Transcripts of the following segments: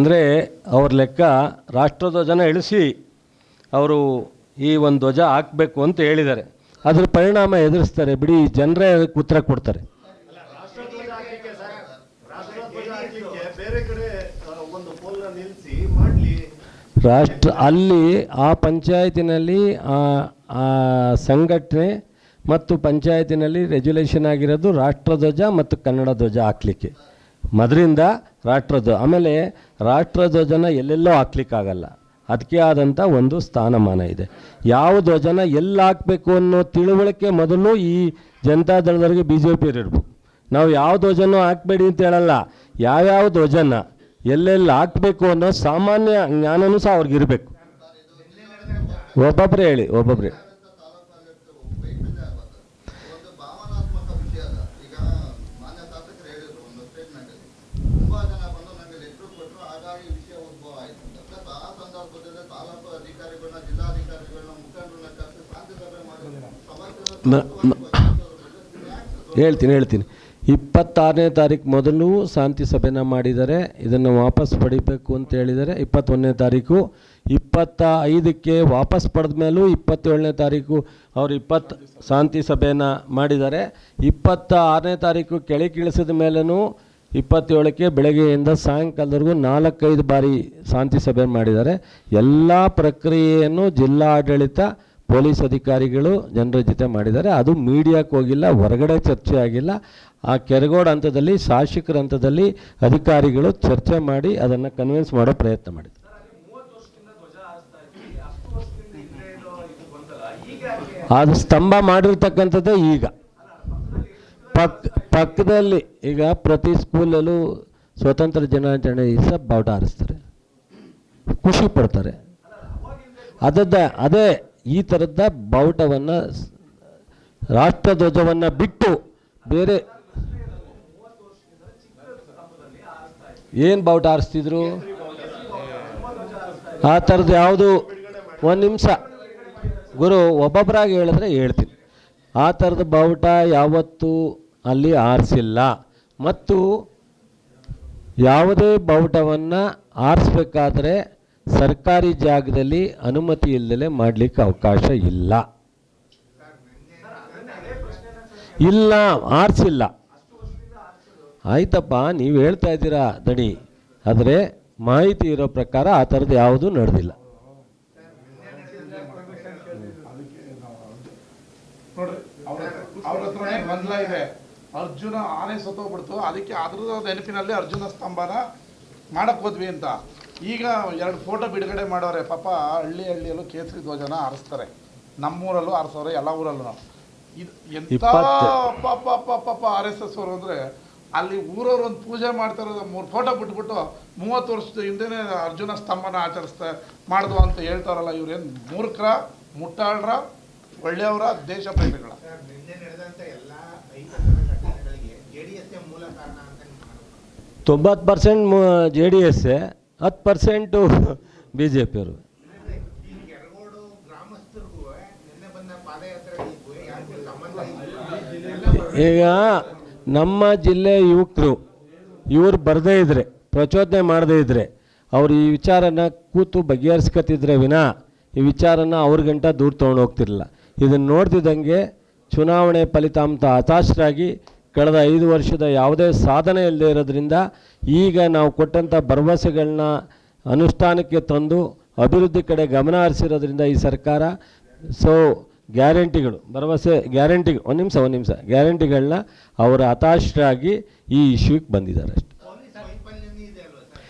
ಅಂದರೆ ಅವ್ರ ಲೆಕ್ಕ ರಾಷ್ಟ್ರಧ್ವಜನ ಇಳಿಸಿ ಅವರು ಈ ಒಂದು ಧ್ವಜ ಹಾಕಬೇಕು ಅಂತ ಹೇಳಿದ್ದಾರೆ. ಅದ್ರ ಪರಿಣಾಮ ಎದುರಿಸ್ತಾರೆ. ಬಿಡಿ ಜನರೇ ಅದಕ್ಕೆ ಉತ್ತರ ಕೊಡ್ತಾರೆ. ರಾಷ್ಟ್ರ ಅಲ್ಲಿ ಆ ಪಂಚಾಯತಿನಲ್ಲಿ ಆ ಸಂಘಟನೆ ಮತ್ತು ಪಂಚಾಯತಿನಲ್ಲಿ ರೆಗ್ಯುಲೇಷನ್ ಆಗಿರೋದು ರಾಷ್ಟ್ರಧ್ವಜ ಮತ್ತು ಕನ್ನಡ ಧ್ವಜ ಹಾಕ್ಲಿಕ್ಕೆ. ಮೊದಲಿಂದ ರಾಷ್ಟ್ರಧ್ವಜ ಆಮೇಲೆ ರಾಷ್ಟ್ರಧ್ವಜನ ಎಲ್ಲೆಲ್ಲೋ ಹಾಕ್ಲಿಕ್ಕಾಗಲ್ಲ. ಅದಕ್ಕೆ ಆದಂಥ ಒಂದು ಸ್ಥಾನಮಾನ ಇದೆ. ಯಾವ ಧ್ವಜನ ಎಲ್ಲಿ ಹಾಕಬೇಕು ಅನ್ನೋ ತಿಳುವಳಿಕೆ ಮೊದಲು ಈ ಜನತಾದಳದವ್ರಿಗೆ ಬಿ ಜೆ ಇರಬೇಕು ನಾವು ಯಾವ ಧ್ವಜನೂ ಹಾಕಬೇಡಿ ಅಂತ ಹೇಳಲ್ಲ. ಯಾವ್ಯಾವ ಧ್ವಜನ ಎಲ್ಲೆಲ್ಲಿ ಹಾಕಬೇಕು ಅನ್ನೋ ಸಾಮಾನ್ಯ ಜ್ಞಾನನೂ ಸಹ ಅವ್ರಿಗೆ ಇರಬೇಕು ಒಬ್ಬೊಬ್ಬರೇ ಹೇಳಿ ಒಬ್ಬೊಬ್ಬರೇ ಒಂದು ಭಾವನಾತ್ಮಕ ವಿಷಯ ಅದ ಈಗ ಮಾನ್ಯ ಶಾಸಕರು ಹೇಳಿದ್ರು ಒಂದು ಸ್ಟೇಟ್ಮೆಂಟ್ ಅಲ್ಲಿ ತುಂಬಾ ಜನ ಬಂದು ನನಗೆ ಲೆಟ್ರು ಕೊಟ್ಟರು ಹಾಗಾಗಿ ವಿಷಯ ಉದ್ಭವ ಆಯ್ತು ಅಂತ ಪ್ಲಸ್ ಆ ಸಂದರ್ಭದಲ್ಲಿ ತಾಲೂಕು ಅಧಿಕಾರಿಗಳನ್ನ ಜಿಲ್ಲಾಧಿಕಾರಿಗಳನ್ನ ಮುಖಂಡರನ್ನ ಕರೆಸಿ ಶಾಂತಿ ಸಭೆ ಮಾಡಿ ಮ- ಮ- ಹೇಳ್ತೀನಿ ಹೇಳ್ತೀನಿ. ಇಪ್ಪತ್ತಾರನೇ ತಾರೀಕು ಮೊದಲು ಶಾಂತಿ ಸಭೆನ ಮಾಡಿದ್ದಾರೆ ಇದನ್ನು ವಾಪಸ್ ಪಡಿಬೇಕು ಅಂತ ಹೇಳಿದ್ದಾರೆ ಇಪ್ಪತ್ತೊಂದನೇ ತಾರೀಕು ಇಪ್ಪತ್ತ ಐದಕ್ಕೆ ವಾಪಸ್ ಪಡೆದ ಮೇಲೂ ಇಪ್ಪತ್ತೇಳನೇ ತಾರೀಕು ಅವರು ಇಪ್ಪತ್ತು ಶಾಂತಿ ಸಭೆನ ಮಾಡಿದ್ದಾರೆ. ಇಪ್ಪತ್ತ ಆರನೇ ತಾರೀಕು ಕೆಳಗಿಳಿಸಿದ ಮೇಲೂ ಇಪ್ಪತ್ತೇಳಕ್ಕೆ ಬೆಳಗ್ಗೆಯಿಂದ ಸಾಯಂಕಾಲದವರೆಗೂ ನಾಲ್ಕೈದು ಬಾರಿ ಶಾಂತಿ ಸಭೆ ಮಾಡಿದ್ದಾರೆ. ಎಲ್ಲ ಪ್ರಕ್ರಿಯೆಯನ್ನು ಜಿಲ್ಲಾಡಳಿತ ಪೊಲೀಸ್ ಅಧಿಕಾರಿಗಳು ಜನರ ಜೊತೆ ಮಾಡಿದ್ದಾರೆ. ಅದು ಮೀಡಿಯಾಕ್ಕೆ ಹೋಗಿಲ್ಲ, ಹೊರಗಡೆ ಚರ್ಚೆ ಆಗಿಲ್ಲ. ಆ ಕೆರೆಗೋಡ ಹಂತದಲ್ಲಿ, ಶಾಸಕರ ಹಂತದಲ್ಲಿ ಅಧಿಕಾರಿಗಳು ಚರ್ಚೆ ಮಾಡಿ ಅದನ್ನು ಕನ್ವಿನ್ಸ್ ಮಾಡೋ ಪ್ರಯತ್ನ ಮಾಡಿದ್ದಾರೆ ಅದು ಸ್ತಂಭ ಮಾಡಿರ್ತಕ್ಕಂಥದ್ದೇ ಈಗ. ಪಕ್, ಪಕ್ಕದಲ್ಲಿ ಈಗ ಪ್ರತಿ ಸ್ಕೂಲಲ್ಲೂ ಸ್ವತಂತ್ರ ದಿನಾಚರಣೆ ದಿವಸ ಬಾವುಟ ಹಾರಿಸ್ತಾರೆ. ಖುಷಿ ಪಡ್ತಾರೆ. ಅದದ್ದೇ, ಅದೇ ಈ ಥರದ ಬಾವುಟವನ್ನು ರಾಷ್ಟ್ರಧ್ವಜವನ್ನು ಬಿಟ್ಟು ಬೇರೆ ಏನು ಬಾವುಟ ಹಾರಿಸ್ತಿದ್ರು ಆ ಥರದ್ದು ಯಾವುದು? ಒಂದು ನಿಮಿಷ. ಗುರು ಒಬ್ಬೊಬ್ಬರಾಗಿ ಹೇಳಿದ್ರೆ ಹೇಳ್ತೀನಿ. ಆ ಥರದ ಬಾವುಟ ಯಾವತ್ತೂ ಅಲ್ಲಿ ಆರಿಸಿಲ್ಲ. ಮತ್ತು ಯಾವುದೇ ಬಾವುಟವನ್ನು ಆರಿಸ್ಬೇಕಾದ್ರೆ ಸರ್ಕಾರಿ ಜಾಗದಲ್ಲಿ ಅನುಮತಿ ಇಲ್ಲದೆ ಮಾಡಲಿಕ್ಕೆ ಅವಕಾಶ ಇಲ್ಲ. ಇಲ್ಲ, ಆರಿಸಿಲ್ಲ. ಆಯ್ತಪ್ಪ, ನೀವು ಹೇಳ್ತಾ ಇದ್ದೀರಾ ದಣಿ. ಆದರೆ ಮಾಹಿತಿ ಇರೋ ಪ್ರಕಾರ ಆ ಥರದ್ದು ಯಾವುದೂ ನಡೆದಿಲ್ಲ. ಅರ್ಜುನ ಆನೆ ಸತ್ತೋಗ್ಬಿಡ್ತು. ಅದಕ್ಕೆ ಅದ್ರ ನೆನಪಿನಲ್ಲಿ ಅರ್ಜುನ ಸ್ತಂಭನ ಮಾಡಕ್ ಹೋದ್ವಿ ಅಂತ. ಈಗ ಎರಡು ಫೋಟೋ ಬಿಡುಗಡೆ ಮಾಡೋರೆ ಪಾಪ ಹಳ್ಳಿ ಹಳ್ಳಿಯಲ್ಲೂ ಕೇಸರಿ ಧ್ವಜನ ಆರಿಸ್ತಾರೆ ನಮ್ಮೂರಲ್ಲೂ ಆರಿಸೋರೆ ಎಲ್ಲ ಊರಲ್ಲೂ ಇದು ಎಂತ ಇಪ್ಪತ್ತು. ಪಾಪ ಪಾಪ ಆರ್ ಎಸ್ ಎಸ್ ಅವರು ಅಂದರೆ ಅಲ್ಲಿ ಊರವ್ರು ಒಂದು ಪೂಜೆ ಮಾಡ್ತಾ ಇರೋದು ಮೂರು ಫೋಟೋ ಬಿಟ್ಬಿಟ್ಟು ಮೂವತ್ತು ವರ್ಷದ ಹಿಂದೆನೇ ಅರ್ಜುನ ಸ್ತಂಭನ ಆಚರಿಸ್ತಾ ಮಾಡಿದ್ವು ಅಂತ ಹೇಳ್ತಾರಲ್ಲ ಇವ್ರೇನು ಮೂರ್ಖರ ಮುಟ್ಟಾಳ್ರ ಒಳ್ಳೆಯವರ ದೇಶ ಪ್ರೇಮಿಗಳ ಸರ್ ನಿನ್ನೆ ನಡೆದಂತ ಎಲ್ಲ ಅಹಿತಕರ ಘಟನೆಗಳಿಗೆ ಜೆಡಿಎಸ್ ಮೂಲ ಕಾರಣ ಅಂತ ನೀವು ಮಾಡ್ಬೋದು. ತೊಂಬತ್ತು ಪರ್ಸೆಂಟ್ ಜೆ ಡಿ ಎಸ್ ಹತ್ತು ಪರ್ಸೆಂಟು ಬಿ ಜೆ ಪಿಯವರು ಈಗ ನಮ್ಮ ಜಿಲ್ಲೆ ಯುವಕರು ಇವರು ಬರದೇ ಇದ್ದರೆ ಪ್ರಚೋದನೆ ಮಾಡದೇ ಇದ್ದರೆ ಅವ್ರು ಈ ವಿಚಾರನ ಕೂತು ಬಗೆಹರಿಸ್ಕೊತಿದ್ರೆ ವಿನ ಈ ವಿಚಾರನ ಅವ್ರ ಗಂಟ ದೂರ ತೊಗೊಂಡು ಹೋಗ್ತಿರಲಿಲ್ಲ. ಇದನ್ನು ನೋಡ್ತಿದ್ದಂಗೆ ಚುನಾವಣೆ ಫಲಿತಾಂಶ ಹತಾಶರಾಗಿ ಕಳೆದ ಐದು ವರ್ಷದ ಯಾವುದೇ ಸಾಧನೆ ಇಲ್ಲದೆ ಇರೋದ್ರಿಂದ ಈಗ ನಾವು ಕೊಟ್ಟಂಥ ಭರವಸೆಗಳನ್ನ ಅನುಷ್ಠಾನಕ್ಕೆ ತಂದು ಅಭಿವೃದ್ಧಿ ಕಡೆ ಗಮನ ಹರಿಸಿರೋದ್ರಿಂದ ಈ ಸರ್ಕಾರ ಸೊ ಗ್ಯಾರಂಟಿಗಳು ಭರವಸೆ ಗ್ಯಾರಂಟಿ ಒಂದು ನಿಮಿಷ ಒಂದು ನಿಮಿಷ ಗ್ಯಾರಂಟಿಗಳನ್ನ ಅವರು ಹತಾಶರಾಗಿ ಈ ಇಶ್ಯೂಗೆ ಬಂದಿದ್ದಾರೆ ಅಷ್ಟೆ. ಪೊಲೀಸ್ ವೈಫಲ್ಯನೂ ಇದೆ ಅಲ್ವಾ ಸರ್?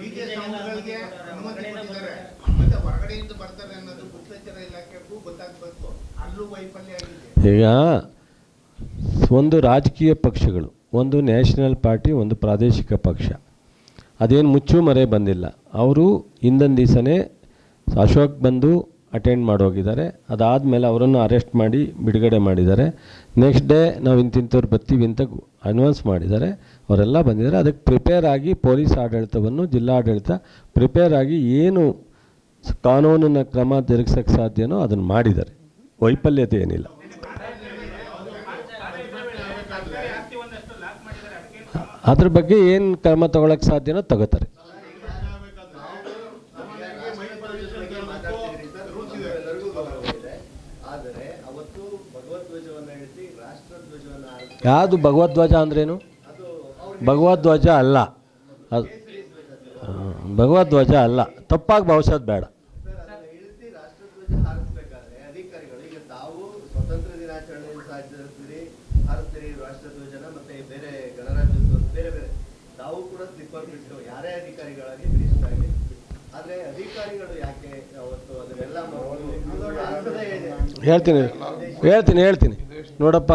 ಡಿಜೆ ಸೌಂಡ್ಗಳಿಗೆ ಅನುಮತಿ ಕೊಟ್ಟಿದ್ದಾರೆ. ಮತ್ತೆ ಹೊರಗಡೆಯಿಂದ ಬರ್ತಾರೆ ಅನ್ನೋದು ಗುಪ್ತಚರ ಇಲಾಖೆಗೂ ಗೊತ್ತಾಗಬೇಕು. ಅಲ್ಲೂ ವೈಫಲ್ಯ ಆಗಿದೆ. ಈಗ ಒಂದು ರಾಜಕೀಯ ಪಕ್ಷಗಳು, ಒಂದು ನ್ಯಾಷನಲ್ ಪಾರ್ಟಿ, ಒಂದು ಪ್ರಾದೇಶಿಕ ಪಕ್ಷ. ಅದೇನು ಮುಚ್ಚು ಮರೆ ಬಂದಿಲ್ಲ. ಅವರು ಹಿಂದಿನ ದಿವಸನೇ ಅಶೋಕ್ ಬಂದು ಅಟೆಂಡ್ ಮಾಡೋಗಿದ್ದಾರೆ. ಅದಾದಮೇಲೆ ಅವರನ್ನು ಅರೆಸ್ಟ್ ಮಾಡಿ ಬಿಡುಗಡೆ ಮಾಡಿದ್ದಾರೆ. ನೆಕ್ಸ್ಟ್ ಡೇ ನಾವು ಇಂತಿಂಥವ್ರು ಬರ್ತೀವಿ ಅಂತ ಅನೌನ್ಸ್ ಮಾಡಿದ್ದಾರೆ. ಅವರೆಲ್ಲ ಬಂದಿದ್ದಾರೆ. ಅದಕ್ಕೆ ಪ್ರಿಪೇರ್ ಆಗಿ ಪೊಲೀಸ್ ಆಡಳಿತವನ್ನು, ಜಿಲ್ಲಾಡಳಿತ ಪ್ರಿಪೇರ್ ಆಗಿ ಏನು ಕಾನೂನಿನ ಕ್ರಮ ಜರುಗಿಸೋಕ್ಕೆ ಸಾಧ್ಯನೋ ಅದನ್ನು ಮಾಡಿದ್ದಾರೆ. ವೈಫಲ್ಯತೆ ಏನಿಲ್ಲ. ಅದ್ರ ಬಗ್ಗೆ ಏನು ಕ್ರಮ ತಗೊಳಕ್ಕೆ ಸಾಧ್ಯನೋ ತಗೋತಾರೆ. ಯಾವುದು ಭಗವದ್ವಜ ಅಂದ್ರೇನು? ಭಗವದ್ವಜ ಅಲ್ಲ. ಅದು ಆ, ಭಗವದ್ಧ್ವಜ ಅಲ್ಲ. ತಪ್ಪಾಗಿ ಭಾವಿಸೋದು ಬೇಡ ಸರ್ ಅದನ್ನ ಇಳಿಸಿ ರಾಷ್ಟ್ರಧ್ವಜ ಹಾರಿಸ್ಬೇಕಾದ್ರೆ ಅಧಿಕಾರಿಗಳು ಈಗ ತಾವು ಸ್ವತಂತ್ರ ದಿನಾಚರಣೆ ಆಚರಿಸ್ತೀರಿ ಭಾರತೀಯ ರಾಷ್ಟ್ರಧ್ವಜನ ಮತ್ತೆ ಬೇರೆ ಗಣರಾಜ್ಯೋತ್ಸವ ಬೇರೆ ಬೇರೆ. ತಾವು ಕೂಡ ಸ್ಲಿಪ್ಪರ್ ಬಿಟ್ಟು ಯಾರೇ ಅಧಿಕಾರಿಗಳಾಗಿ ಮಿನಿಸ್ಟರ್ ಆಗಲಿ ಆದ್ರೆ ಅಧಿಕಾರಿಗಳು ಯಾಕೆ ಅವತ್ತು ಅದನ್ನೆಲ್ಲ ಹೇಳ್ತೀನಿ ಹೇಳ್ತೀನಿ ಹೇಳ್ತೀನಿ. ನೋಡಪ್ಪ,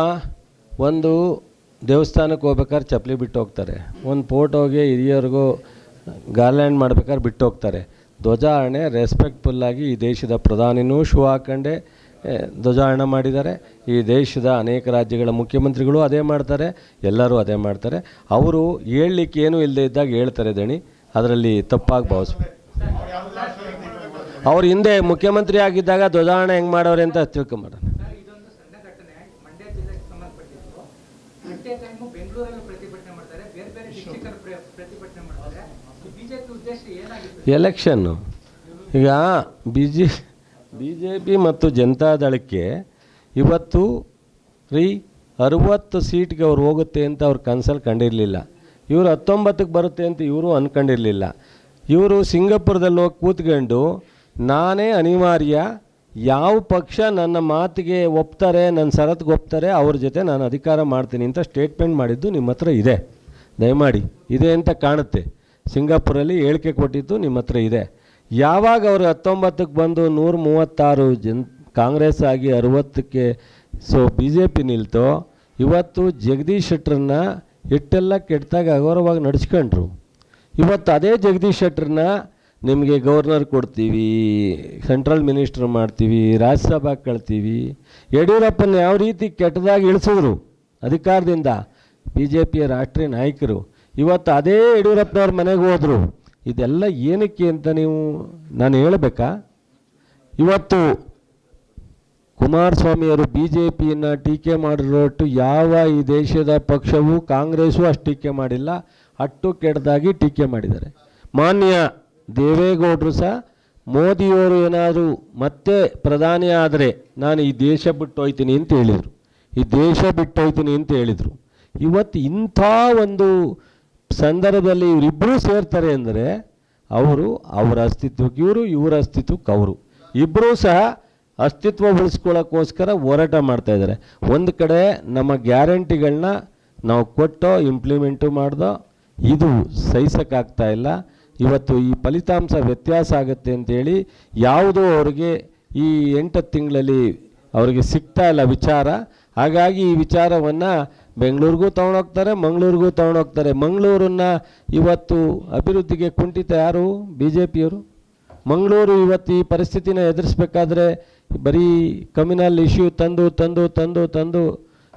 ಒಂದು ದೇವಸ್ಥಾನಕ್ಕೆ ಹೋಗ್ಬೇಕಾದ್ರೆ ಚಪ್ಪಲಿ ಬಿಟ್ಟು ಹೋಗ್ತಾರೆ. ಒಂದು ಹೋಗಿ ಹಿರಿಯರಿಗೂ ಗಾರ್ಲ್ಯಾಂಡ್ ಮಾಡ್ಬೇಕಾದ್ರೆ ಬಿಟ್ಟು ಹೋಗ್ತಾರೆ. ಧ್ವಜಾರಣೆ ರೆಸ್ಪೆಕ್ಟ್ಫುಲ್ಲಾಗಿ ಈ ದೇಶದ ಪ್ರಧಾನಿನೂ ಶೂ ಹಾಕೊಂಡೆ ಧ್ವಜಾರಣ ಮಾಡಿದ್ದಾರೆ. ಈ ದೇಶದ ಅನೇಕ ರಾಜ್ಯಗಳ ಮುಖ್ಯಮಂತ್ರಿಗಳು ಅದೇ ಮಾಡ್ತಾರೆ ಎಲ್ಲರೂ ಅದೇ ಮಾಡ್ತಾರೆ. ಅವರು ಹೇಳಲಿಕ್ಕೆ ಏನೂ ಇಲ್ಲದೆ ಇದ್ದಾಗ ಹೇಳ್ತಾರೆ ದಣಿ ಅದರಲ್ಲಿ ತಪ್ಪಾಗಿ ಭಾವಿಸ ಅವ್ರ ಹಿಂದೆ ಮುಖ್ಯಮಂತ್ರಿ ಆಗಿದ್ದಾಗ ಧ್ವಜಾರಣ ಹೆಂಗೆ ಮಾಡೋರೆ ಅಂತ ತಿಳ್ಕೊಂಬಾರ ಎಲೆಕ್ಷನ್ನು. ಈಗ B J B J P ಮತ್ತು ಜನತಾದಳಕ್ಕೆ ಇವತ್ತು ರೀ ಅರುವತ್ತು ಸೀಟ್ಗೆ ಅವ್ರು ಹೋಗುತ್ತೆ ಅಂತ ಅವ್ರ ಕನ್ಸಲ್ಲಿ ಕಂಡಿರಲಿಲ್ಲ. ಇವರು ಹತ್ತೊಂಬತ್ತಕ್ಕೆ ಬರುತ್ತೆ ಅಂತ ಇವರು ಅಂದ್ಕೊಂಡಿರಲಿಲ್ಲ ಇವರು ಸಿಂಗಾಪುರದಲ್ಲಿ ಹೋಗಿ ಕೂತ್ಕೊಂಡು, ನಾನೇ ಅನಿವಾರ್ಯ, ಯಾವ ಪಕ್ಷ ನನ್ನ ಮಾತಿಗೆ ಒಪ್ತಾರೆ, ನನ್ನ ಸರತ್ಗೆ ಒಪ್ತಾರೆ, ಅವ್ರ ಜೊತೆ ನಾನು ಅಧಿಕಾರ ಮಾಡ್ತೀನಿ ಅಂತ ಸ್ಟೇಟ್ಮೆಂಟ್ ಮಾಡಿದ್ದು ನಿಮ್ಮ ಹತ್ರ ಇದೆ. ದಯಮಾಡಿ, ಇದೆ ಅಂತ ಕಾಣುತ್ತೆ. ಸಿಂಗಾಪುರಲ್ಲಿ ಹೇಳಿಕೆ ಕೊಟ್ಟಿದ್ದು ನಿಮ್ಮ ಹತ್ರ ಇದೆ. ಯಾವಾಗ ಅವರು ಹತ್ತೊಂಬತ್ತಕ್ಕೆ ಬಂದು ನೂರ ಮೂವತ್ತಾರು ಜನ್ ಕಾಂಗ್ರೆಸ್ ಆಗಿ ಅರುವತ್ತಕ್ಕೆ ಸೊ ಬಿ ಜೆ ಪಿ ನಿಲ್ತೋ, ಇವತ್ತು ಜಗದೀಶ್ ಶೆಟ್ಟರನ್ನ ಇಟ್ಟೆಲ್ಲ ಕೆಟ್ಟದಾಗ ಅಗೌರವಾಗಿ ನಡೆಸ್ಕೊಂಡ್ರು. ಇವತ್ತು ಅದೇ ಜಗದೀಶ್ ಶೆಟ್ಟರನ್ನ ನಿಮಗೆ ಗವರ್ನರ್ ಕೊಡ್ತೀವಿ, ಸೆಂಟ್ರಲ್ ಮಿನಿಸ್ಟರ್ ಮಾಡ್ತೀವಿ, ರಾಜ್ಯಸಭಾ ಕಳ್ತೀವಿ, ಯಡಿಯೂರಪ್ಪನ ಯಾವ ರೀತಿ ಕೆಟ್ಟದಾಗಿ ಇಳಿಸಿದ್ರು ಅಧಿಕಾರದಿಂದ ಬಿ ಜೆ ಪಿಯ ರಾಷ್ಟ್ರೀಯ ನಾಯಕರು. ಇವತ್ತು ಅದೇ ಯಡಿಯೂರಪ್ಪನವ್ರ ಮನೆಗೆ ಹೋದರು. ಇದೆಲ್ಲ ಏನಕ್ಕೆ ಅಂತ ನೀವು ನಾನು ಹೇಳಬೇಕಾ? ಇವತ್ತು ಕುಮಾರಸ್ವಾಮಿಯವರು ಬಿ ಜೆ ಪಿಯನ್ನು ಟೀಕೆ ಮಾಡಿರೋಟ್ಟು ಯಾವ ಈ ದೇಶದ ಪಕ್ಷವು ಕಾಂಗ್ರೆಸ್ಸು ಅಷ್ಟು ಟೀಕೆ ಮಾಡಿಲ್ಲ, ಅಟ್ಟು ಕೆಟ್ಟದಾಗಿ ಟೀಕೆ ಮಾಡಿದ್ದಾರೆ. ಮಾನ್ಯ ದೇವೇಗೌಡರು ಸಹ ಮೋದಿಯವರು ಏನಾದರೂ ಮತ್ತೆ ಪ್ರಧಾನಿ ಆದರೆ ನಾನು ಈ ದೇಶ ಬಿಟ್ಟು ಹೋಯ್ತೀನಿ ಅಂತ ಹೇಳಿದರು. ಈ ದೇಶ ಬಿಟ್ಟು ಹೋಯ್ತೀನಿ ಅಂತ ಹೇಳಿದರು. ಇವತ್ತು ಇಂಥ ಒಂದು ಸಂದರ್ಭದಲ್ಲಿ ಇವರಿಬ್ಬರೂ ಸೇರ್ತಾರೆ ಅಂದರೆ ಅವರು ಅವರ ಅಸ್ತಿತ್ವಕ್ಕೆ ಇವರು, ಇವರ ಅಸ್ತಿತ್ವಕ್ಕೆ ಅವರು. ಇಬ್ಬರೂ ಸಹ ಅಸ್ತಿತ್ವ ಉಳಿಸ್ಕೊಳ್ಳೋಕ್ಕೋಸ್ಕರ ಹೋರಾಟ ಮಾಡ್ತಾ ಇದ್ದಾರೆ. ಒಂದು ಕಡೆ ನಮ್ಮ ಗ್ಯಾರಂಟಿಗಳನ್ನ ನಾವು ಕೊಟ್ಟೋ ಇಂಪ್ಲಿಮೆಂಟು ಮಾಡ್ದೋ, ಇದು ಸಹಿಸೋಕ್ಕಾಗ್ತಾ ಇಲ್ಲ. ಇವತ್ತು ಈ ಫಲಿತಾಂಶ ವ್ಯತ್ಯಾಸ ಆಗುತ್ತೆ ಅಂತೇಳಿ ಯಾವುದೋ ಅವರಿಗೆ ಈ ಎಂಟು ತಿಂಗಳಲ್ಲಿ ಅವರಿಗೆ ಸಿಗ್ತಾ ಇಲ್ಲ ವಿಚಾರ. ಹಾಗಾಗಿ ಈ ವಿಚಾರವನ್ನು ಬೆಂಗಳೂರಿಗೂ ತಗೊಂಡೋಗ್ತಾರೆ, ಮಂಗಳೂರಿಗೂ ತಗೊಂಡೋಗ್ತಾರೆ. ಮಂಗಳೂರನ್ನ ಇವತ್ತು ಅಭಿವೃದ್ಧಿಗೆ ಕುಂಠಿತ ಯಾರು? ಬಿ ಜೆ ಪಿಯವರು ಮಂಗಳೂರು ಇವತ್ತು ಈ ಪರಿಸ್ಥಿತಿನ ಎದುರಿಸ್ಬೇಕಾದ್ರೆ ಬರೀ ಕಮ್ಯುನಲ್ ಇಶ್ಯೂ ತಂದು ತಂದು ತಂದು ತಂದು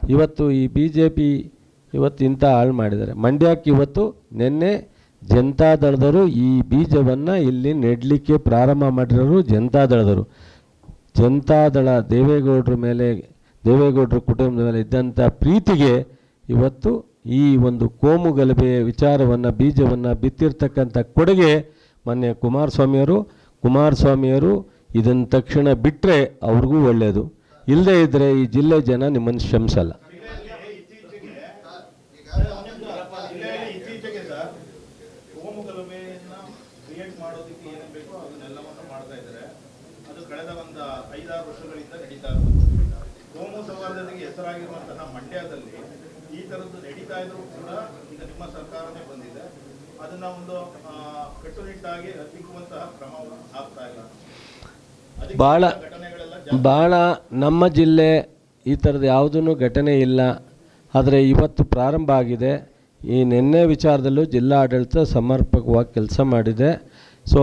ಇವತ್ತು ಈ ಬಿ ಜೆ ಪಿ ಇವತ್ತು ಇಂಥ ಹಾಳು ಮಾಡಿದ್ದಾರೆ. ಮಂಡ್ಯಕ್ಕೆ ಇವತ್ತು ನಿನ್ನೆ ಜನತಾದಳದವರು ಈ ಬೀಜವನ್ನು ಇಲ್ಲಿ ನೆಡಲಿಕ್ಕೆ ಪ್ರಾರಂಭ ಮಾಡಿರೋರು ಜನತಾದಳದವರು ಜನತಾದಳ ದೇವೇಗೌಡರ ಮೇಲೆ ದೇವೇಗೌಡರ ಕುಟುಂಬದ ಮೇಲೆ ಇದ್ದಂಥ ಪ್ರೀತಿಗೆ ಇವತ್ತು ಈ ಒಂದು ಕೋಮು ಗಲಭೆಯ ವಿಚಾರವನ್ನು, ಬೀಜವನ್ನು ಬಿತ್ತಿರ್ತಕ್ಕಂಥ ಕೊಡುಗೆ ಮೊನ್ನೆ ಕುಮಾರಸ್ವಾಮಿಯವರು. ಕುಮಾರಸ್ವಾಮಿಯವರು ಇದನ್ನು ತಕ್ಷಣ ಬಿಟ್ಟರೆ ಅವ್ರಿಗೂ ಒಳ್ಳೆಯದು ಇಲ್ಲದೇ ಇದ್ದರೆ ಈ ಜಿಲ್ಲೆ ಜನ ನಿಮ್ಮನ್ನು ಶ್ರಮಿಸಲ್ಲ ಕಳೆದ ಒಂದು ಐದಾರು ವರ್ಷಗಳಿಂದ ನಡೀತಾ ಕೋಮು ಸೌಹಾರ್ದತೆಗೆ ಹೆಸರಾಗಿರುವಂತಹ ಮಂಡ್ಯದಲ್ಲಿ ಈ ತರದ್ದು ನಡೀತಾ ಇದ್ರು ಕೂಡ ಈಗ ನಿಮ್ಮ ಸರ್ಕಾರನೇ ಬಂದಿದೆ. ಅದನ್ನ ಒಂದು ಕಟ್ಟುನಿಟ್ಟಾಗಿ ಹತ್ತಿಕ್ಕುವಂತಹ ಕ್ರಮ ಆಗ್ತಾ ಇಲ್ಲ. ಬಹಳ ಭಾಳ ಭಾಳ ನಮ್ಮ ಜಿಲ್ಲೆ ಈ ಥರದ ಯಾವುದೂ ಘಟನೆ ಇಲ್ಲ. ಆದರೆ ಇವತ್ತು ಪ್ರಾರಂಭ ಆಗಿದೆ. ಈ ನಿನ್ನೆ ವಿಚಾರದಲ್ಲೂ ಜಿಲ್ಲಾ ಆಡಳಿತ ಸಮರ್ಪಕವಾಗಿ ಕೆಲಸ ಮಾಡಿದೆ. ಸೊ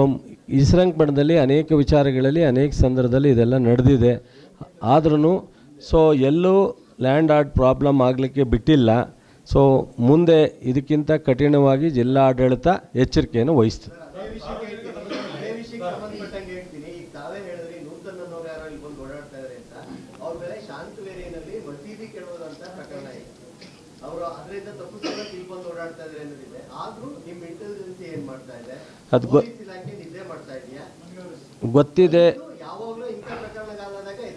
ಶ್ರೀರಂಗಪಟ್ಟಣದಲ್ಲಿ ಅನೇಕ ವಿಚಾರಗಳಲ್ಲಿ ಅನೇಕ ಸಂದರ್ಭದಲ್ಲಿ ಇದೆಲ್ಲ ನಡೆದಿದೆ. ಆದ್ರೂ ಸೊ ಎಲ್ಲೂ ಲ್ಯಾಂಡ್ ಆರ್ಡ್ ಪ್ರಾಬ್ಲಮ್ ಆಗಲಿಕ್ಕೆ ಬಿಟ್ಟಿಲ್ಲ. ಸೊ ಮುಂದೆ ಇದಕ್ಕಿಂತ ಕಠಿಣವಾಗಿ ಜಿಲ್ಲಾ ಆಡಳಿತ ಎಚ್ಚರಿಕೆಯನ್ನು ವಹಿಸ್ತದೆ ಅದು ಗೊತ್ತಿದೆ.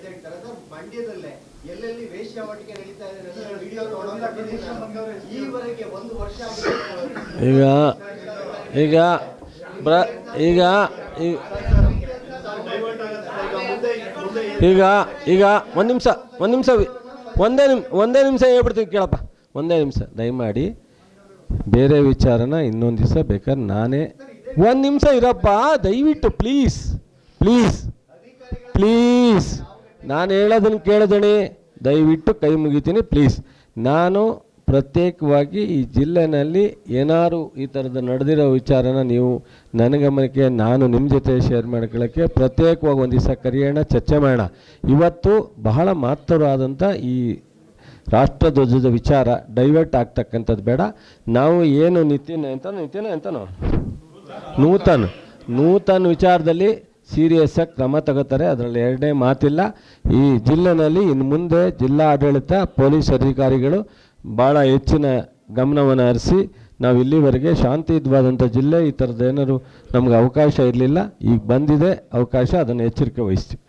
ಪ್ರಕರಣಗಳಾದಾಗ ಅಂದ್ರೆ ಸರ್ ಮಂಡ್ಯದಲ್ಲೇ. ಎಲ್ಲೆಲ್ಲಿ ವೇಶ್ಯಾವಾಟಿಕೆ ನಡೀತಾ ಇದೆ. ಈವರೆಗೆ ಒಂದು ವರ್ಷ ಆಗಿದೆ. ಈಗ ಈಗ ಬ್ರ ಈಗ ಈ- ಈಗ ಈಗ ಒಂದು ನಿಮಿಷ ಒಂದು ನಿಮಿಷ ಒಂದೇ ನಿಮ್ ಒಂದೇ ನಿಮಿಷ ಹೇಳ್ಬಿಡ್ತೀನಿ ಕೇಳಪ್ಪ. ಒಂದೇ ನಿಮಿಷ ದಯಮಾಡಿ ಬೇರೆ ವಿಚಾರನ ಇನ್ನೊಂದು ದಿವಸ ಬೇಕಾದ್ರೆ ನಾನೇ ಒಂದು ನಿಮಿಷ ಇರಪ್ಪ ದಯವಿಟ್ಟು ಪ್ಲೀಸ್ ಪ್ಲೀಸ್ ಪ್ಲೀಸ್ ನಾನು ಹೇಳೋದನ್ನು ಕೇಳಿದಣಿ, ದಯವಿಟ್ಟು ಕೈ ಮುಗಿತೀನಿ ಪ್ಲೀಸ್ ನಾನು ಪ್ರತ್ಯೇಕವಾಗಿ ಈ ಜಿಲ್ಲೆನಲ್ಲಿ ಏನಾರು ಈ ಥರದ ನಡೆದಿರೋ ವಿಚಾರನ ನೀವು ನನ್ನ ಗಮನಕ್ಕೆ ನಾನು ನಿಮ್ಮ ಜೊತೆ ಶೇರ್ ಮಾಡ್ಕೊಳ್ಳೋಕ್ಕೆ ಪ್ರತ್ಯೇಕವಾಗಿ ಒಂದು ದಿವಸ ಕರೆಯೋಣ, ಚರ್ಚೆ ಮಾಡೋಣ. ಇವತ್ತು ಬಹಳ ಮಹತ್ವವಾದಂಥ ಈ ರಾಷ್ಟ್ರಧ್ವಜದ ವಿಚಾರ ಡೈವರ್ಟ್ ಆಗ್ತಕ್ಕಂಥದ್ದು ಬೇಡ. ನಾವು ಏನು ನಿತಿನ್ ಎಂತ ನಿತಿನ ಎಂತನೋ ನೂತನ್ ನೂತನ್ ವಿಚಾರದಲ್ಲಿ ಸೀರಿಯಸ್ ಆಗಿ ಕ್ರಮ ತಗೋತಾರೆ, ಅದರಲ್ಲಿ ಎರಡನೇ ಮಾತಿಲ್ಲ. ಈ ಜಿಲ್ಲೆನಲ್ಲಿ ಇನ್ನು ಮುಂದೆ ಜಿಲ್ಲಾ ಆಡಳಿತ ಪೊಲೀಸ್ ಅಧಿಕಾರಿಗಳು ಭಾಳ ಹೆಚ್ಚಿನ ಗಮನವನ್ನು ಹರಿಸಿ, ನಾವು ಇಲ್ಲಿವರೆಗೆ ಶಾಂತಿಯುತವಾದಂಥ ಜಿಲ್ಲೆ ಈ ಥರದ್ದು ಏನಾದ್ರು ನಮ್ಗೆ ಅವಕಾಶ ಇರಲಿಲ್ಲ, ಈಗ ಬಂದಿದೆ, ಅವಕಾಶ ಅದನ್ನು ಎಚ್ಚರಿಕೆ ವಹಿಸ್ತೀವಿ.